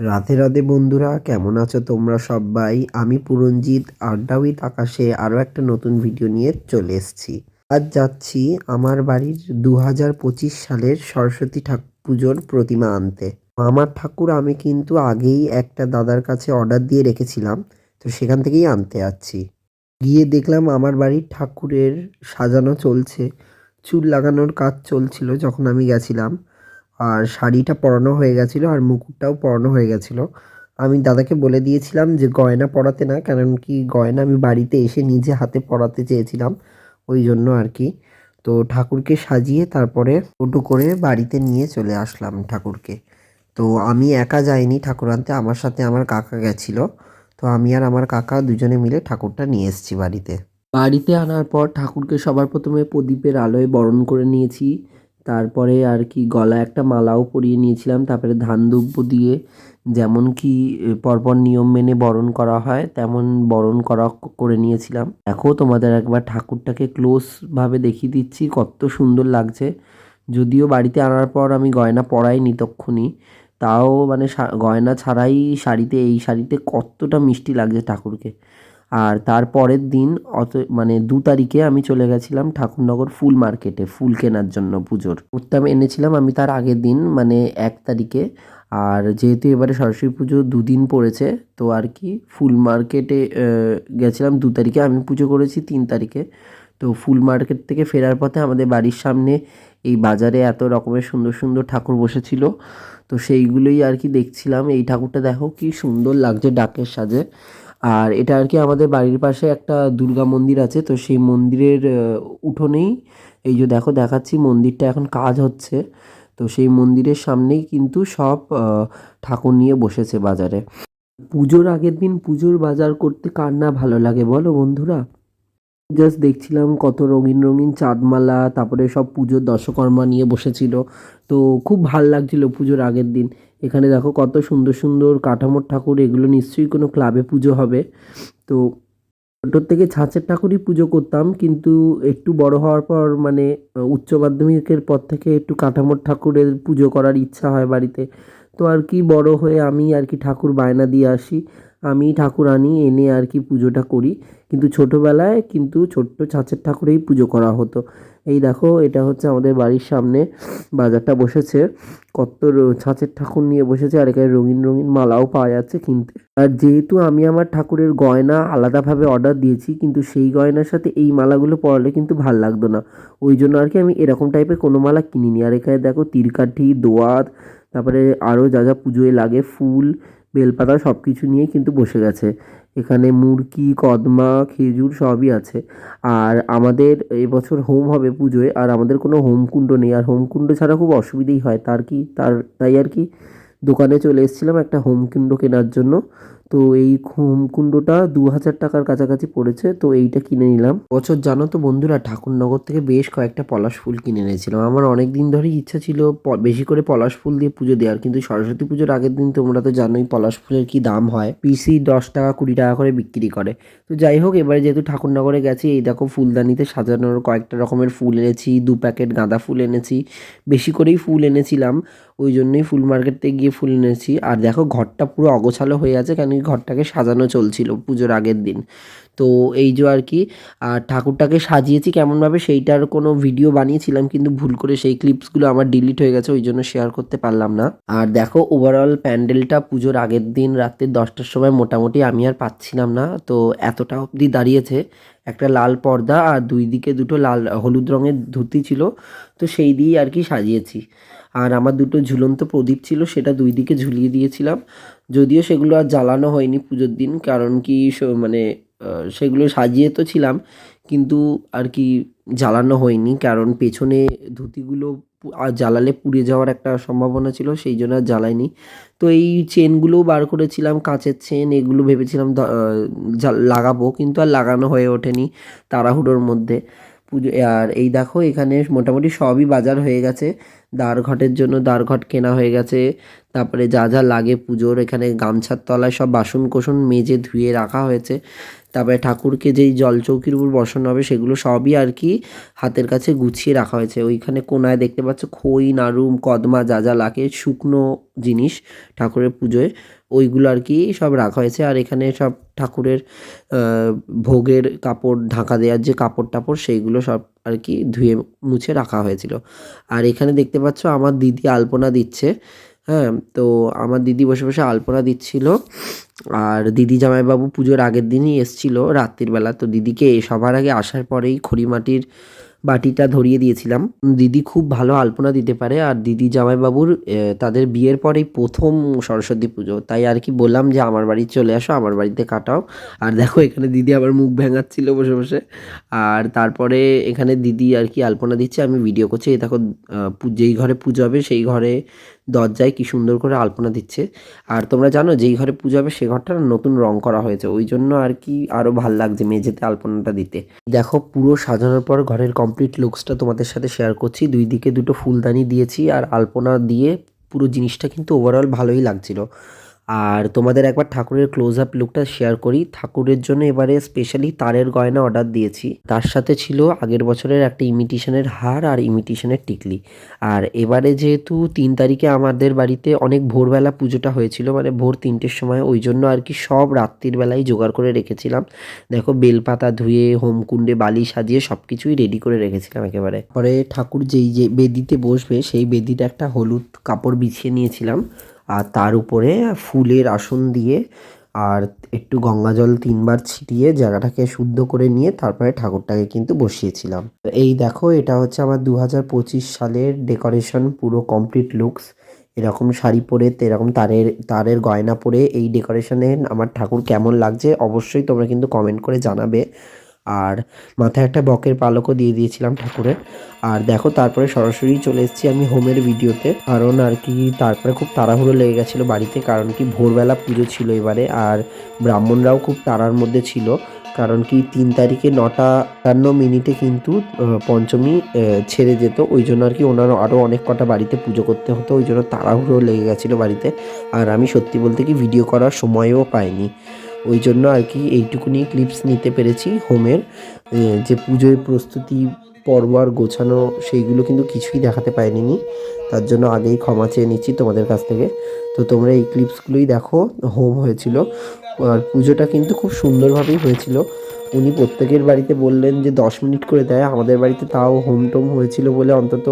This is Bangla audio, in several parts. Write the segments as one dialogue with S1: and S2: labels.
S1: রাধে রাধে বন্ধুরা, কেমন আছো তোমরা সবাই? আমি পুরঞ্জিত আড্ডা উইথ আকাশে আরও একটা নতুন ভিডিও নিয়ে চলে এসেছি। আজ যাচ্ছি আমার বাড়ির দু হাজার পঁচিশ সালের সরস্বতী ঠাকুর পুজোর প্রতিমা আনতে। আমার ঠাকুর আমি কিন্তু আগেই একটা দাদার কাছে অর্ডার দিয়ে রেখেছিলাম, তো সেখান থেকেই আনতে যাচ্ছি। গিয়ে দেখলাম আমার বাড়ির ঠাকুরের সাজানো চলছে, চুল লাগানোর কাজ চলছিল যখন আমি গেছিলাম। আর শাড়িটা পরানো হয়ে গেছিল আর মুকুটটাও পরানো হয়ে গেছিল। আমি দাদাকে বলে দিয়েছিলাম যে গয়না পরাতে না, কারণ কি গয়না আমি বাড়িতে এসে নিজে হাতে পরাতে চেয়েছিলাম, ওই জন্য আর কি। তো ঠাকুরকে সাজিয়ে তারপরে টোটো করে বাড়িতে নিয়ে চলে আসলাম ঠাকুরকে। তো আমি একা যাইনি ঠাকুর আনতে, আমার সাথে আমার কাকা গেছিল। তো আমি আর আমার কাকা দুজনে মিলে ঠাকুরটা নিয়ে এসেছি বাড়িতে। বাড়িতে আনার পর ঠাকুরকে সবার প্রথমে প্রদীপের আলোয় বরণ করে নিয়েছি। তারপরে আর কি গলায় একটা মালাও পরিয়ে নিয়েছিলাম, তারপরে ধান দুব্য দিয়ে যেমন কি পরপর নিয়ম মেনে বরণ করা হয়, তেমন বরণ করা করে নিয়েছিলাম। দেখো তোমাদের একবার ঠাকুরটাকে ক্লোজভাবে দেখিয়ে দিচ্ছি, কত সুন্দর লাগছে। যদিও বাড়িতে আনার পর আমি গয়না পরাইনি তক্ষুনি, তাও মানে গয়না ছাড়াই শাড়িতে, এই শাড়িতে কতটা মিষ্টি লাগছে ঠাকুরকে। আর তার পরের দিন অত মানে দু তারিখে আমি চলে গেছিলাম ঠাকুরনগর ফুল মার্কেটে, ফুল কেনার জন্য পুজোর। উত্তম এনেছিলাম আমি তার আগের দিন মানে এক তারিখে। আর যেহেতু এবারে সরস্বতী পুজো দুদিন পড়েছে, তো আর কি ফুল মার্কেটে গেছিলাম দু তারিখে। আমি পুজো করেছি তিন তারিখে। তো ফুল মার্কেট থেকে ফেরার পথে আমাদের বাড়ির সামনে এই বাজারে এত রকমের সুন্দর সুন্দর ঠাকুর বসেছিল। তো সেইগুলোই আর কি দেখছিলাম। এই ঠাকুরটা দেখো কি সুন্দর লাগছে ডাকের সাজে। আর এটা আর কি আমাদের বাড়ির পাশে একটা দুর্গা মন্দির আছে, তো সেই মন্দিরের উঠোনেই এই যে দেখো দেখাচ্ছি মন্দিরটা এখন কাজ হচ্ছে। তো সেই মন্দিরের সামনেই কিন্তু সব ঠাকুর নিয়ে বসেছে বাজারে। পুজোর আগের দিন পুজোর বাজার করতে কার না ভালো লাগে বলো বন্ধুরা? জাস্ট দেখছিলাম কত রঙিন রঙিন চাঁদমালা, তারপরে সব পুজোর দশকর্মা নিয়ে বসেছিল। তো খুব ভালো লাগছিল পুজোর আগের দিন। এখানে দেখো কত সুন্দর সুন্দর কাঠামোর ঠাকুর, এগুলো নিশ্চয়ই কোনো ক্লাবে পুজো হবে। তো ছোটোর থেকে ছাঁচের ঠাকুরই পুজো করতাম, কিন্তু একটু বড় হওয়ার পর মানে উচ্চ মাধ্যমিকের পর থেকে একটু কাঠামোর ঠাকুরের পুজো করার ইচ্ছা হয় বাড়িতে। তো আর কি বড় হয়ে আমি আর কি ঠাকুর বায়না দিয়ে আসি। আমি ঠাকুর আনি এনে আর কি পুজোটা করি। কিন্তু ছোটোবেলায় কিন্তু ছোট্ট ছাঁচের ঠাকুরেই পুজো করা হতো। এই দেখো, এটা হচ্ছে আমাদের বাড়ির সামনে বাজারটা বসেছে। কত ছাঁচের ঠাকুর নিয়ে বসেছে আর এখানে রঙিন রঙিন মালাও পাওয়া যাচ্ছে কিনতে। আর যেহেতু আমি আমার ঠাকুরের গয়না আলাদাভাবে অর্ডার দিয়েছি, কিন্তু সেই গয়নার সাথে এই মালাগুলো পরালে কিন্তু ভালো লাগতো না। ওই জন্য আর কি আমি এরকম টাইপের কোনো মালা কিনিনি। আর এখানে দেখো, তিরকাঠি, দোয়াত, তারপরে আরও যা যা পুজোয় লাগে, ফুল বেলপাতা সব কিছু নিয়ে কিন্তু বসে গেছে। এখানে মুরকি কদমা, খেজুর সবই আছে। আর আমাদের এবছর হোম হবে পুজোয়, আর আমাদের কোনো হোমকুণ্ড নেই। আর হোমকুণ্ড ছাড়া খুব অসুবিধেই হয়। তার কি, তার, তাই আর কি? দোকানে চলে এসেছিলাম একটা হোমকুণ্ড কেনার জন্য। তো এই হোমকুণ্ডটা দু হাজার টাকার কাছাকাছি পড়েছে, তো এইটা কিনে নিলাম। বছর জানো তো বন্ধুরা, ঠাকুরনগর থেকে বেশ কয়েকটা পলাশ ফুল কিনে এনেছিলাম। আমার অনেক দিন ধরেই ইচ্ছা ছিল বেশি করে পলাশ ফুল দিয়ে পুজো দেওয়ার, কিন্তু সরস্বতী পুজোর আগের দিন তোমরা তো জানোই পলাশ ফুলের কি দাম হয়। পিসি দশ টাকা, কুড়ি টাকা করে বিক্রি করে। তো যাই হোক, এবারে যেহেতু ঠাকুরনগরে গেছি, এই দেখো ফুলদানিতে সাজানোর কয়েকটা রকমের ফুল এনেছি, দু প্যাকেট গাঁদা ফুল এনেছি। বেশি করেই ফুল এনেছিলাম, ওই জন্যই ফুল মার্কেটে গিয়ে ফুল এনেছি। আর দেখো, ঘরটা পুরো অগোছালো হয়ে আছে, কেন কি ঘরটাকে সাজানো চলছিল পুজোর আগের দিন। তো এই যে আর কি, আর ঠাকুরটাকে সাজিয়েছি কেমনভাবে সেইটার কোনো ভিডিও বানিয়েছিলাম, কিন্তু ভুল করে সেই ক্লিপসগুলো আমার ডিলিট হয়ে গেছে, ওই জন্য শেয়ার করতে পারলাম না। আর দেখো ওভারঅল প্যান্ডেলটা পুজোর আগের দিন রাত্রে দশটার সময় মোটামুটি আমি আর পাচ্ছিলাম না, তো এতটা অবধি দাঁড়িয়েছে। একটা লাল পর্দা আর দুই দিকে দুটো লাল, হলুদ রঙের ধুতি ছিল, তো সেই দিয়েই আর কি সাজিয়েছি। আর আমার দুটো ঝুলন্ত প্রদীপ ছিল, সেটা দুই দিকে ঝুলিয়ে দিয়েছিলাম। যদিও সেগুলো আর জ্বালানো হয়নি পুজোর দিন, কারণ কি মানে সেগুলো সাজিয়ে তো ছিলাম, কিন্তু আর কি জ্বালানো হয়নি, কারণ পেছনে ধুতিগুলো আর জ্বালালে পুড়ে যাওয়ার একটা সম্ভাবনা ছিল, সেই জন্য আর জ্বালাইনি। তো এই চেনগুলোও বার করেছিলাম, কাঁচের চেন, এগুলো ভেবেছিলাম লাগাবো, কিন্তু আর লাগানো হয়ে ওঠেনি তাড়াহুড়োর মধ্যে। পুজো, আর এই দেখো এখানে মোটামুটি সবই বাজার হয়ে গেছে। দ্বারঘটের জন্য দ্বারঘট কেনা হয়ে গেছে। তারপরে যা যা লাগে পুজোর, এখানে গামছার তলায় সব বাসন কোসন মেজে ধুয়ে রাখা হয়েছে। তারপরে ঠাকুরকে যেই জলচৌকির উপর বসানো হবে, সেগুলো সবই আর কি হাতের কাছে গুছিয়ে রাখা হয়েছে। ওইখানে কোনায় দেখতে পাচ্ছ খই, নাড়ু, কদমা যা যা লাগে, শুকনো জিনিস ঠাকুরের পুজোয়। ওইগুলো আর কি সব রাখা হয়েছে। আর এখানে সব ঠাকুরের ভোগের কাপড়, ঢাকা দেওয়ার যে কাপড় টাপড়, সেইগুলো সব আর কি ধুয়ে মুছে রাখা হয়েছিল। আর এখানে দেখতে পাচ্ছ আমার দিদি আলপনা দিচ্ছে। হ্যাঁ তো আমার দিদি বসে বসে আলপনা দিচ্ছিল। আর দিদি জামাইবাবু পুজোর আগের দিনই এসছিল রাত্রির বেলা তো দিদিকে সবার আগে আসার পরেই খড়িমাটির বাটিটা ধরিয়ে দিয়েছিলাম। দিদি খুব ভালো আলপনা দিতে পারে আর দিদি জামাইবাবুর তাদের বিয়ের পরেই প্রথম সরস্বতী পুজো। তাই আর কি বললাম যে, আমার বাড়ি চলে আসো, আমার বাড়িতে কাটাও। আর দেখো, এখানে দিদি আবার মুখ ভেঙাচ্ছিল বসে বসে। আর তারপরে এখানে দিদি আর কি আলপনা দিচ্ছে, আমি ভিডিও করছি। এই দেখো যেই ঘরে পুজো হবে, সেই ঘরে দরজায় কি সুন্দর করে আলপনা দিচ্ছে। আর তোমরা জানো যেই ঘরে পুজো হবে সে ঘরটা নতুন রং করা হয়েছে। ওই জন্য আর কি আরও ভালো লাগছে মেঝেতে আলপনাটা দিতে। দেখো পুরো সাজানোর পর ঘরের কমপ্লিট লুকসটা তোমাদের সাথে শেয়ার করছি। দুই দিকে দুটো ফুলদানি দিয়েছি আর আলপনা দিয়ে পুরো জিনিসটা কিন্তু ওভারঅল ভালোই লাগছিল। আর তোমাদের একবার ঠাকুরের ক্লোজ আপ লুকটা শেয়ার করি। ঠাকুরের জন্য এবারে স্পেশালি তারের গয়না অর্ডার দিয়েছি। তার সাথে ছিল আগের বছরের একটা ইমিটেশনের হার আর ইমিটেশনের টিকলি। আর এবারে যেহেতু তিন তারিখে আমাদের বাড়িতে অনেক ভোরবেলা পুজোটা হয়েছিল মানে ভোর তিনটের সময়, ওই জন্য আর কি সব রাত্রির বেলায় জোগাড় করে রেখেছিলাম। দেখো, বেলপাতা ধুয়ে, হোমকুণ্ডে বালি সাজিয়ে সব কিছুই রেডি করে রেখেছিলাম একেবারে। পরে ঠাকুর যেই যে বেদিতে বসবে, সেই বেদিটা একটা হলুদ কাপড় বিছিয়ে নিয়েছিলাম। আর তার উপরে ফুলের আসন দিয়ে আর একটু গঙ্গা জল তিনবার ছিটিয়ে জায়গাটাকে শুদ্ধ করে নিয়ে তারপরে ঠাকুরটাকে কিন্তু বসিয়েছিলাম। এই দেখো, এটা হচ্ছে আমার দু হাজার পঁচিশ সালের ডেকোরেশন, পুরো কমপ্লিট লুকস। এরকম শাড়ি পরে, এরকম তারের তারের গয়না পরে এই ডেকোরেশনে আমার ঠাকুর কেমন লাগছে অবশ্যই তোমরা কিন্তু কমেন্ট করে জানাবে। আর মাথায় একটা বকের পালকও দিয়ে দিয়েছিলাম ঠাকুরের। আর দেখো, তারপরে সরাসরি চলে এসেছি আমি হোমের ভিডিওতে। কারণ আর কি, তারপরে খুব তাড়াহুড়ো লেগে গেছিল বাড়িতে, কারণ কি ভোরবেলা পুজো ছিল এবারে, আর ব্রাহ্মণরাও খুব তাড়ার মধ্যে ছিল। কারণ কি, তিন তারিখে নটা একান্ন মিনিটে কিন্তু পঞ্চমী ছেড়ে যেত। ওই জন্য আর কি ওনার আরও অনেক কটা বাড়িতে পুজো করতে হতো, ওই জন্য তাড়াহুড়ো লেগে গেছিল বাড়িতে। আর আমি সত্যি বলতে কি, ভিডিও করার সময়ও পাইনি। ওই জন্য আর কি এইটুকুনি ক্লিপস নিতে পেরেছি হোমের। যে পুজোর প্রস্তুতি পর্ব আর গোছানো, সেইগুলো কিন্তু কিছুই দেখাতে পারিনি। তার জন্য আগেই ক্ষমা চেয়ে নিচ্ছি তোমাদের কাছ থেকে। তো তোমরা এই ক্লিপসগুলোই দেখো, হোম হয়েছিল। আর পুজোটা কিন্তু খুব সুন্দরভাবেই হয়েছিল। উনি প্রত্যেকের বাড়িতে বললেন যে দশ মিনিট করে দেয়, আমাদের বাড়িতে তাও হোম টোম হয়েছিল বলে অন্তত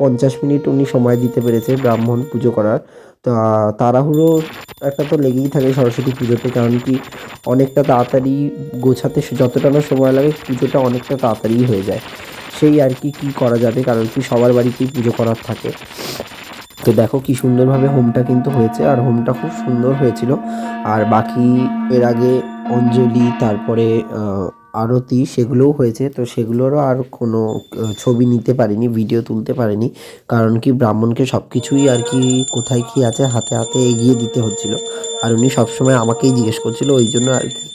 S1: পঞ্চাশ মিনিট উনি সময় দিতে পেরেছে ব্রাহ্মণ পুজো করার। তাড়াহুড়ো একটা তো লেগেই থাকে সরস্বতী পুজোতে, কারণ কি অনেকটা তাড়াতাড়ি গোছাতে যতটা না সময় লাগে পুজোটা অনেকটা তাড়াতাড়ি হয়ে যায়। সেই আর কি কী করা যাবে, কারণ কি সবার বাড়িতেই পুজো করার থাকে। তো দেখো কি সুন্দরভাবে হোমটা কিন্তু হয়েছে আর হোমটা খুব সুন্দর হয়েছিল। আর বাকি এর আগে অঞ্জলি, তারপরে আরতি সেগুলোও হয়েছে। তো সেগুলোরও আর কোনো ছবি নিতে পারিনি, ভিডিও তুলতে পারিনি। কারণ কি ব্রাহ্মণকে সব কিছুই আর কি কোথায় কি আছে হাতে হাতে এগিয়ে দিতে হচ্ছিল। আর উনি সবসময় আমাকেই জিজ্ঞেস করছিল ওই জন্য আর কি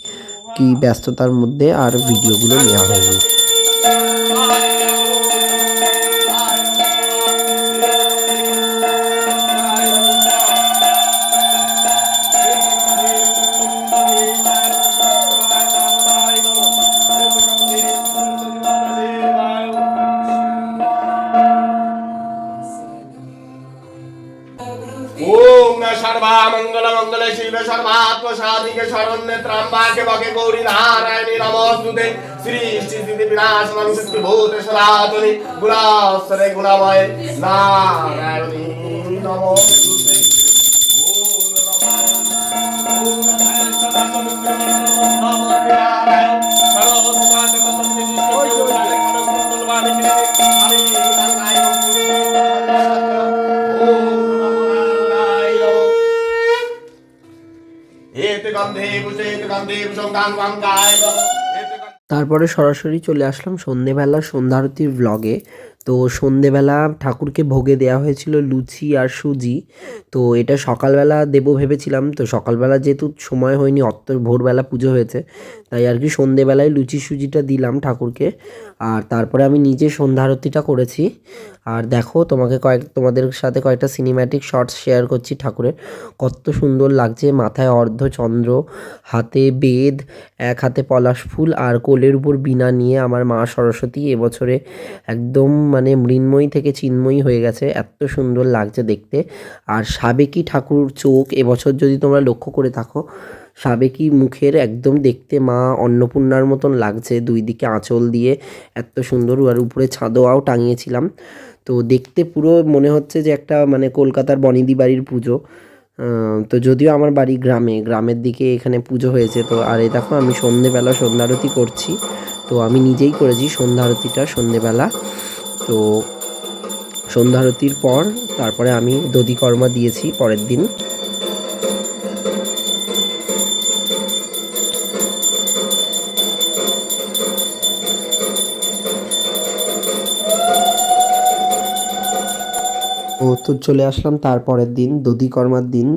S1: কি ব্যস্ততার মধ্যে আর ভিডিওগুলো নেওয়া হয়নি।
S2: সর্বামঙ্গল মঙ্গলে শিবে সর্বাত্ম সাধিকে শরণ্যে ত্রাম্বাকে বকে গৌরী নারায়ণী নমস্তুতে। শ্রী স্থিতি বিনাশনম শক্তি ভূত সনাতনী গুণাস্তরে গুণাময় নারায়ণী নমস্তুতে।
S1: তারপরে সরাসরি চলে আসলাম সন্ধেবেলা সন্ধ্যারতির ব্লগে তো সন্ধেবেলা ঠাকুরকে ভোগে দেওয়া হয়েছিল লুচি আর সুজি। তো এটা সকালবেলা দেবো ভেবেছিলাম। তো সকালবেলা যেহেতু সময় হয়নি, অত ভোরবেলা পুজো হয়েছে। তাই আর কি সন্ধেবেলায় লুচি সুজিটা দিলাম ঠাকুরকে। আর তারপরে আমি নিজে সন্ধ্যা আরতিটা করেছি। আর দেখো তোমাকে কয়েক, তোমাদের সাথে কয়েকটা সিনেম্যাটিক শর্টস শেয়ার করছি ঠাকুরের। কত সুন্দর লাগছে মাথায় অর্ধচন্দ্র হাতে বেদ, এক হাতে পলাশ ফুল আর কোলের উপর বীণা নিয়ে আমার মা সরস্বতী এবছরে একদম মানে মৃন্ময়ী থেকে চিন্ময়ী হয়ে গেছে। এত সুন্দর লাগছে দেখতে। আর সাবেকি ঠাকুর চোখ এবছর যদি তোমরা লক্ষ্য করে থাকো সাবেকি মুখের একদম দেখতে মা অন্নপূর্ণার মতন লাগছে। দুই দিকে আঁচল দিয়ে এত সুন্দর আর উপরে ছাদোয়াও টাঙিয়েছিলাম। তো দেখতে পুরো মনে হচ্ছে যে একটা মানে কলকাতার বনিদি বাড়ির পুজো। তো যদিও আমার বাড়ি গ্রামে, গ্রামের দিকে এখানে পুজো হয়েছে। তো আর এই দেখো আমি সন্ধেবেলা সন্ধ্যা আরতি করছি। তো আমি নিজেই করেছি সন্ধ্যা আরতিটা সন্ধেবেলা তো সন্ধ্যা আরতির পর তারপরে আমি দধিকর্মা দিয়েছি পরের দিন। তো চলে আসলাম। তারপরের দিন দধিকর্মার দিন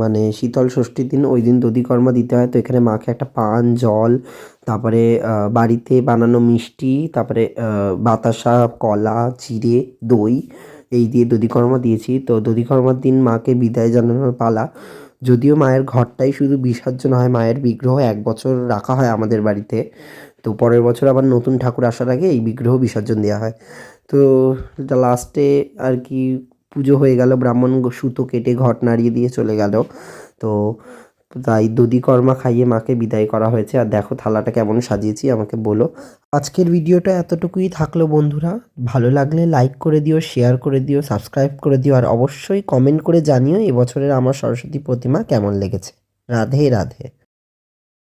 S1: মানে শীতল ষষ্ঠীর দিন, ওই দিন দধিকর্মা দিতে হয়। তো এখানে মাকে একটা পান, জল, তারপরে বাড়িতে বানানো মিষ্টি, তারপরে বাতাসা, কলা চিড়ে দই, এই দিয়ে দধিকর্মা দিয়েছি। তো দধিকর্মার দিন মাকে বিদায় জানানোর পালা। যদিও মায়ের ঘরটাই শুধু বিসর্জন হয়, মায়ের বিগ্রহ এক বছর রাখা হয় আমাদের বাড়িতে। তো পরের বছর আবার নতুন ঠাকুর আসার আগে এই বিগ্রহ বিসর্জন দেওয়া হয়। তো লাস্টে আর কি পুজো হয়ে গেল, ব্রাহ্মণ সুতো কেটে ঘট নাড়িয়ে দিয়ে চলে গেল। তো তাই দধিকর্মা খাইয়ে মাকে বিদায় করা হয়েছে। আর দেখো থালাটা কেমন সাজিয়েছি, আমাকে বলো। আজকের ভিডিওটা এতটুকুই থাকল বন্ধুরা। ভালো লাগলে লাইক করে দিও শেয়ার করে দিও সাবস্ক্রাইব করে দিও, আর অবশ্যই কমেন্ট করে জানিও এবছরের আমার সরস্বতী প্রতিমা কেমন লেগেছে। রাধে রাধে।